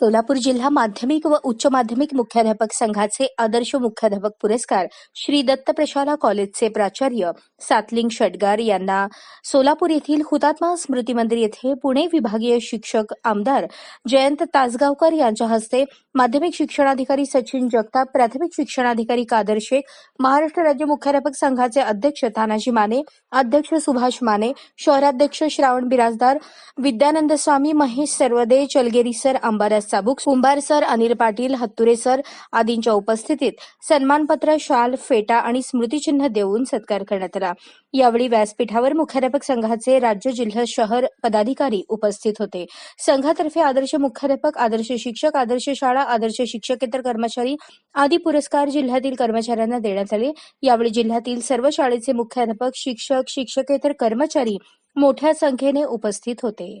सोलापूर जिल्हा माध्यमिक व उच्च माध्यमिक मुख्याध्यापक संघाचे आदर्श मुख्याध्यापक पुरस्कार श्री दत्त प्रशाला कॉलेजचे प्राचार्य सातलिंग शटगार यांना. सोलापूर येथील हुतात्मा स्मृती मंदिर येथे पुणे विभागीय शिक्षक आमदार जयंत तासगावकर यांच्या हस्ते माध्यमिक शिक्षणाधिकारी सचिन जगताप प्राथमिक शिक्षणाधिकारी कादर शेख महाराष्ट्र राज्य मुख्याध्यापक संघाचे अध्यक्ष तानाजी माने अध्यक्ष सुभाष माने शहराध्यक्ष Shravan Birajdar Vidyanand Swami Mahesh Sarvade Chalgeri sir Ambadas Chabuk Kumbhar sir Anil Patil Hatture sir आदींच्या उपस्थितीत सन्मानपत्र शाल फेटा आणि स्मृतिचिन्ह देऊन सत्कार करण्यात आला. यावेळी व्यासपीठावर मुख्याध्यापक संघाचे राज्य जिल्हा शहर पदाधिकारी उपस्थित होते. संघातर्फे आदर्श मुख्याध्यापक आदर्श शिक्षक आदर्श शाळा आदर्श शिक्षकेतर कर्मचारी आदी पुरस्कार जिल्ह्यातील कर्मचाऱ्यांना देण्यात आले. यावेळी जिल्ह्यातील सर्व शाळेचे मुख्याध्यापक शिक्षक शिक्षकेतर कर्मचारी मोठ्या संख्येने उपस्थित होते.